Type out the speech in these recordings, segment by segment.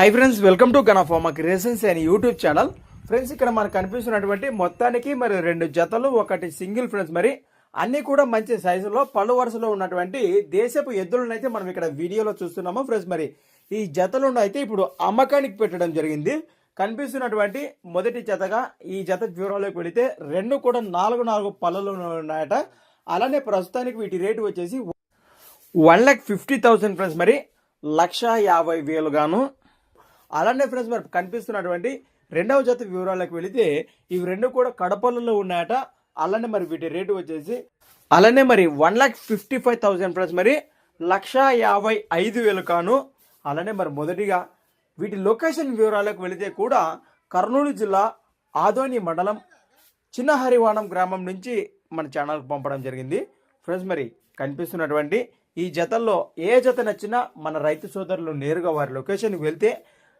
High friends welcome to గనఫార్మా creations అనే YouTube channel friends ఇక్కడ మనకు కనిపిస్తున్నటువంటి మొత్తానికి మరి రెండు జతలు ఒకటి సింగిల్ ఫ్రెండ్స్ మరి. అన్ని కూడా మంచి సైజులో పళ్ళు వరుసలో ఉన్నటువంటి దేశపు ఎద్దులను అయితే మనం ఇక్కడ వీడియోలో చూస్తున్నాము ఫ్రెండ్స్ మరి. ఈ జతలను అయితే ఇప్పుడు అమ్మకానికి పెట్టడం జరిగింది. కనిపిస్తున్నటువంటి మొదటి జతగా ఈ జత వివరాలకు వెళితే రెండు కూడా నాలుగు నాలుగు పళ్ళలు ఉన్నాయట. అలానే ప్రస్తుతానికి వీటి రేటు వచ్చేసి one lakh fifty thousand friends మరి. లక్ష యాభై వేలు గాను అలానే ఫ్రెండ్స్ మరి కనిపిస్తున్నటువంటి రెండవ జత వివరాలకు వెళితే ఇవి రెండు కూడా కడపలలో ఉన్నాయట. అలానే మరి వీటి రేటు వచ్చేసి అలానే మరి one lakh fifty five thousand friends మరి లక్ష యాభై ఐదు వేలు కాను. అలానే మరి మొదటిగా వీటి లొకేషన్ వివరాలకు వెళితే కూడా కర్నూలు జిల్లా ఆదోని మండలం చిన్న హరివాణం గ్రామం నుంచి మన ఛానల్కి పంపడం జరిగింది. ఫ్రెండ్స్ మరి కనిపిస్తున్నటువంటి ఈ జతల్లో ఏ జత నచ్చినా మన రైతు సోదరులు నేరుగా వారి లొకేషన్కి వెళ్తే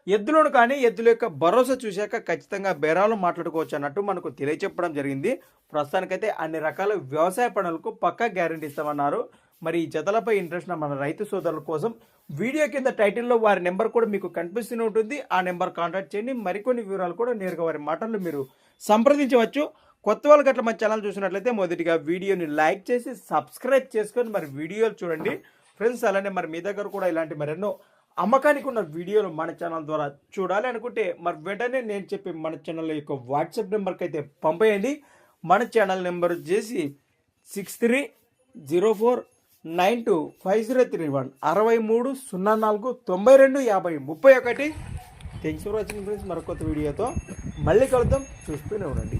ఎద్దులను కానీ ఎద్దుల యొక్క భరోసా చూశాక ఖచ్చితంగా బేరాలు మాట్లాడుకోవచ్చు అన్నట్టు మనకు తెలియచెప్పడం జరిగింది. ప్రస్తుతానికైతే అన్ని రకాల వ్యవసాయ పనులకు పక్కా గ్యారంటీ ఇస్తామన్నారు. మరి ఈ జతలపై ఇంట్రెస్ట్ మన రైతు సోదరుల కోసం వీడియో కింద టైటిల్లో వారి నెంబర్ కూడా మీకు కనిపిస్తూనే ఉంటుంది. ఆ నెంబర్ కాంటాక్ట్ చేయండి. మరికొన్ని వివరాలు కూడా నేరుగా వారి మాటల్లో మీరు సంప్రదించవచ్చు. కొత్త వాళ్ళు గట్ల మన ఛానల్ చూసినట్లయితే మొదటిగా వీడియోని లైక్ చేసి సబ్స్క్రైబ్ చేసుకొని మరి వీడియోలు చూడండి. ఫ్రెండ్స్ అలానే మరి మీ దగ్గర కూడా ఇలాంటి మరెన్నో అమ్మకానికి ఉన్న వీడియోలు మన ఛానల్ ద్వారా చూడాలి అనుకుంటే మరి వెంటనే నేను చెప్పి మన ఛానల్ యొక్క వాట్సాప్ నెంబర్కి అయితే పంపేయండి. మన ఛానల్ నెంబర్ వచ్చేసి six three zero four nine two five zero three one అరవై మూడు సున్నా నాలుగు తొంభై రెండు యాభై ముప్పై ఒకటి. థ్యాంక్స్ ఫర్ వాచింగ్ ఫ్రెండ్స్ మరొక కొత్త వీడియోతో మళ్ళీ కలుద్దాం. చూస్తూనే ఉండండి.